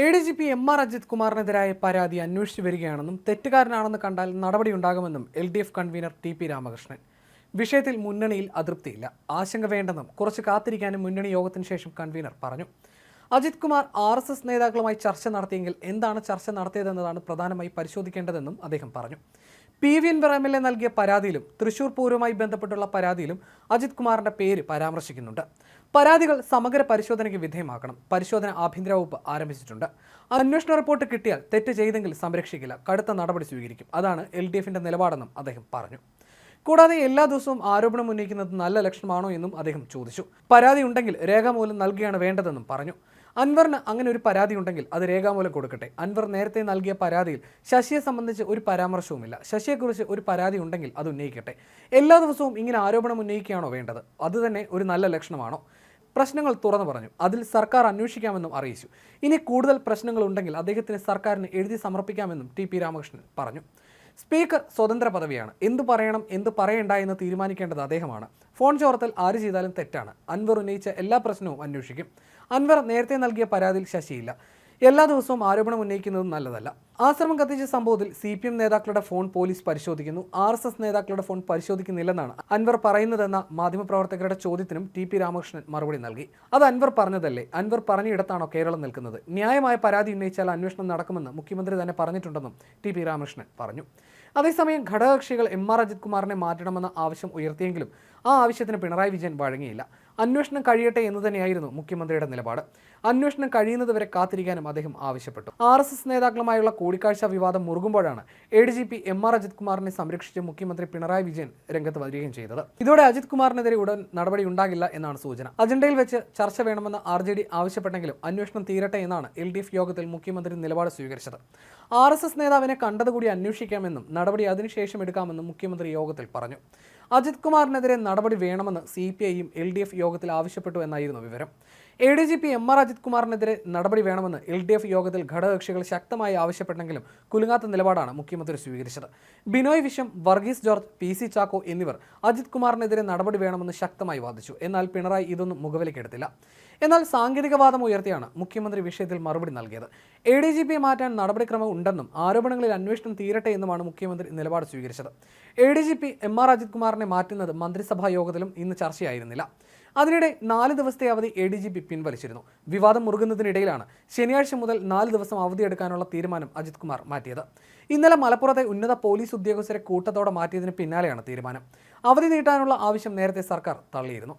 A D G P M R Ajith കുമാറിനെതിരായ പരാതി അന്വേഷിച്ചു വരികയാണെന്നും തെറ്റുകാരനാണെന്ന് കണ്ടാൽ നടപടിയുണ്ടാകുമെന്നും L D F convener T P Ramakrishnan. വിഷയത്തിൽ മുന്നണിയിൽ അതൃപ്തിയില്ല. ആശങ്ക വേണ്ടെന്നും കുറച്ച് കാത്തിരിക്കാനും മുന്നണി യോഗത്തിന് ശേഷം കൺവീനർ പറഞ്ഞു. Ajith Kumar R S S നേതാക്കളുമായി ചർച്ച നടത്തിയെങ്കിൽ എന്താണ് ചർച്ച നടത്തിയതെന്നതാണ് പ്രധാനമായി പരിശോധിക്കേണ്ടതെന്നും അദ്ദേഹം പറഞ്ഞു. P V N M L A നൽകിയ പരാതിയിലും തൃശൂർ പൂരവുമായി ബന്ധപ്പെട്ടുള്ള പരാതിയിലും അജിത് കുമാറിന്റെ പേര് പരാമർശിക്കുന്നുണ്ട്. പരാതികൾ സമഗ്ര പരിശോധനയ്ക്ക് വിധേയമാക്കണം. പരിശോധന ആഭ്യന്തര വകുപ്പ് ആരംഭിച്ചിട്ടുണ്ട്. അന്വേഷണ റിപ്പോർട്ട് കിട്ടിയാൽ തെറ്റ് ചെയ്തെങ്കിൽ സംരക്ഷിക്കില്ല. കടുത്ത നടപടി സ്വീകരിക്കും. അതാണ് എൽ ഡി എഫിന്റെ നിലപാടെന്നും അദ്ദേഹം പറഞ്ഞു. കൂടാതെ എല്ലാ ദിവസവും ആരോപണം ഉന്നയിക്കുന്നത് നല്ല ലക്ഷണമാണോ എന്നും അദ്ദേഹം ചോദിച്ചു. പരാതി ഉണ്ടെങ്കിൽ രേഖാമൂലം നൽകുകയാണ് വേണ്ടതെന്നും പറഞ്ഞു. അൻവറിന് അങ്ങനെ ഒരു പരാതി ഉണ്ടെങ്കിൽ അത് രേഖാമൂലം കൊടുക്കട്ടെ. അൻവർ നേരത്തെ നൽകിയ പരാതിയിൽ ശശിയെ സംബന്ധിച്ച് ഒരു പരാമർശവുമില്ല. ശശിയെക്കുറിച്ച് ഒരു പരാതി ഉണ്ടെങ്കിൽ അത് ഉന്നയിക്കട്ടെ. എല്ലാ ദിവസവും ഇങ്ങനെ ആരോപണം ഉന്നയിക്കുകയാണോ വേണ്ടത്? അത് തന്നെ ഒരു നല്ല ലക്ഷണമാണോ? പ്രശ്നങ്ങൾ തുറന്നു പറഞ്ഞു. അതിൽ സർക്കാർ അന്വേഷിക്കാമെന്നും അറിയിച്ചു. ഇനി കൂടുതൽ പ്രശ്നങ്ങൾ ഉണ്ടെങ്കിൽ അദ്ദേഹത്തിന് സർക്കാരിന് എഴുതി സമർപ്പിക്കാമെന്നും ടി പി രാമകൃഷ്ണൻ പറഞ്ഞു. സ്പീക്കർ സ്വതന്ത്ര പദവിയാണ്. എന്ത് പറയണം എന്ത് പറയണ്ട എന്ന് തീരുമാനിക്കേണ്ടത് അദ്ദേഹമാണ്. ഫോൺ ചോർത്തൽ ആര് ചെയ്താലും തെറ്റാണ്. അൻവർ ഉന്നയിച്ച എല്ലാ പ്രശ്നവും അന്വേഷിക്കും. അൻവർ നേരത്തെ നൽകിയ പരാതിയിൽ ശശിയില്ല. എല്ലാ ദിവസവും ആരോപണം ഉന്നയിക്കുന്നതും നല്ലതല്ല. ആശ്രമം കത്തിച്ച സംഭവത്തിൽ സി പി എം നേതാക്കളുടെ ഫോൺ പോലീസ് പരിശോധിക്കുന്നു. ആർ എസ് എസ് നേതാക്കളുടെ ഫോൺ പരിശോധിക്കുന്നില്ലെന്നാണ് അൻവർ പറയുന്നതെന്ന മാധ്യമപ്രവർത്തകരുടെ ചോദ്യത്തിനും ടി പി രാമകൃഷ്ണൻ മറുപടി നൽകി. അത് അൻവർ പറഞ്ഞതല്ലേ? അൻവർ പറഞ്ഞിടത്താണോ കേരളം നിൽക്കുന്നത്? ന്യായമായ പരാതി ഉന്നയിച്ചാൽ അന്വേഷണം നടക്കുമെന്ന് മുഖ്യമന്ത്രി തന്നെ പറഞ്ഞിട്ടുണ്ടെന്നും ടി പി രാമകൃഷ്ണൻ പറഞ്ഞു. അതേസമയം ഘടകകക്ഷികൾ എം ആർ അജിത് കുമാറിനെ മാറ്റണമെന്ന ആവശ്യം ഉയർത്തിയെങ്കിലും ആ ആവശ്യത്തിന് പിണറായി വിജയൻ വഴങ്ങിയില്ല. അന്വേഷണം കഴിയട്ടെ എന്ന് തന്നെയായിരുന്നു മുഖ്യമന്ത്രിയുടെ നിലപാട്. അന്വേഷണം കഴിയുന്നതുവരെ കാത്തിരിക്കാനും അദ്ദേഹം ആവശ്യപ്പെട്ടു. ആർ എസ് എസ് നേതാക്കളുമായുള്ള കൂടിക്കാഴ്ച വിവാദം മുറുകുമ്പോഴാണ് A D G P M R Ajith കുമാറിനെ സംരക്ഷിച്ച് മുഖ്യമന്ത്രി പിണറായി വിജയൻ രംഗത്ത് വരികയും ചെയ്തത്. ഇതോടെ അജിത് കുമാറിനെതിരെ ഉടൻ നടപടി ഉണ്ടാകില്ല എന്നാണ് സൂചന. അജണ്ടയിൽ വെച്ച് ചർച്ച വേണമെന്ന് ആർ ജെ ഡി ആവശ്യപ്പെട്ടെങ്കിലും അന്വേഷണം തീരട്ടെ എന്നാണ് എൽ ഡി എഫ് യോഗത്തിൽ മുഖ്യമന്ത്രി നിലപാട് സ്വീകരിച്ചത്. ആർ എസ് എസ് നേതാവിനെ കണ്ടതുകൂടി അന്വേഷിക്കാമെന്നും നടപടി അതിനുശേഷം എടുക്കാമെന്നും മുഖ്യമന്ത്രി യോഗത്തിൽ പറഞ്ഞു. അജിത് കുമാറിനെതിരെ നടപടി വേണമെന്ന് സി പി ഐയും എൽ ഡി എഫ് യോഗത്തിൽ ആവശ്യപ്പെട്ടു എന്നായിരുന്നു വിവരം. A D G P M R Ajith കുമാറിനെതിരെ നടപടി വേണമെന്ന് എൽ ഡി എഫ് യോഗത്തിൽ ഘടകകക്ഷികൾ ശക്തമായി ആവശ്യപ്പെട്ടെങ്കിലും കുലുങ്ങാത്ത നിലപാടാണ് മുഖ്യമന്ത്രി സ്വീകരിച്ചത്. ബിനോയ് വിഷം വർഗീസ് ജോർജ് പി സി ചാക്കോ എന്നിവർ അജിത് കുമാറിനെതിരെ നടപടി വേണമെന്ന് ശക്തമായി വാദിച്ചു. എന്നാൽ പിണറായി ഇതൊന്നും മുഖവിലക്കെടുത്തില്ല എന്നാൽ സാങ്കേതികവാദം ഉയർത്തിയാണ് മുഖ്യമന്ത്രി വിഷയത്തിൽ മറുപടി നൽകിയത്. എ ഡി ജി പിയെ മാറ്റാൻ നടപടിക്രമം ഉണ്ടെന്നും ആരോപണങ്ങളിൽ അന്വേഷണം തീരട്ടെ എന്നുമാണ് മുഖ്യമന്ത്രി നിലപാട് സ്വീകരിച്ചത്. A D G P M R Ajith കുമാറിനെ മാറ്റുന്നത് മന്ത്രിസഭാ യോഗത്തിലും ഇന്ന് ചർച്ചയായിരുന്നില്ല. അതിനിടെ നാല് ദിവസത്തെ അവധി എ ഡി ജി പി പിൻവലിച്ചിരുന്നു വിവാദം മുറുകുന്നതിനിടയിലാണ് ശനിയാഴ്ച മുതൽ നാല് ദിവസം അവധിയെടുക്കാനുള്ള തീരുമാനം അജിത് കുമാർ മാറ്റിയത്. ഇന്നലെ മലപ്പുറത്തെ ഉന്നത പോലീസ് ഉദ്യോഗസ്ഥരെ കൂട്ടത്തോടെ മാറ്റിയതിന് പിന്നാലെയാണ് തീരുമാനം. അവധി നീട്ടാനുള്ള ആവശ്യം നേരത്തെ സർക്കാർ തള്ളിയിരുന്നു.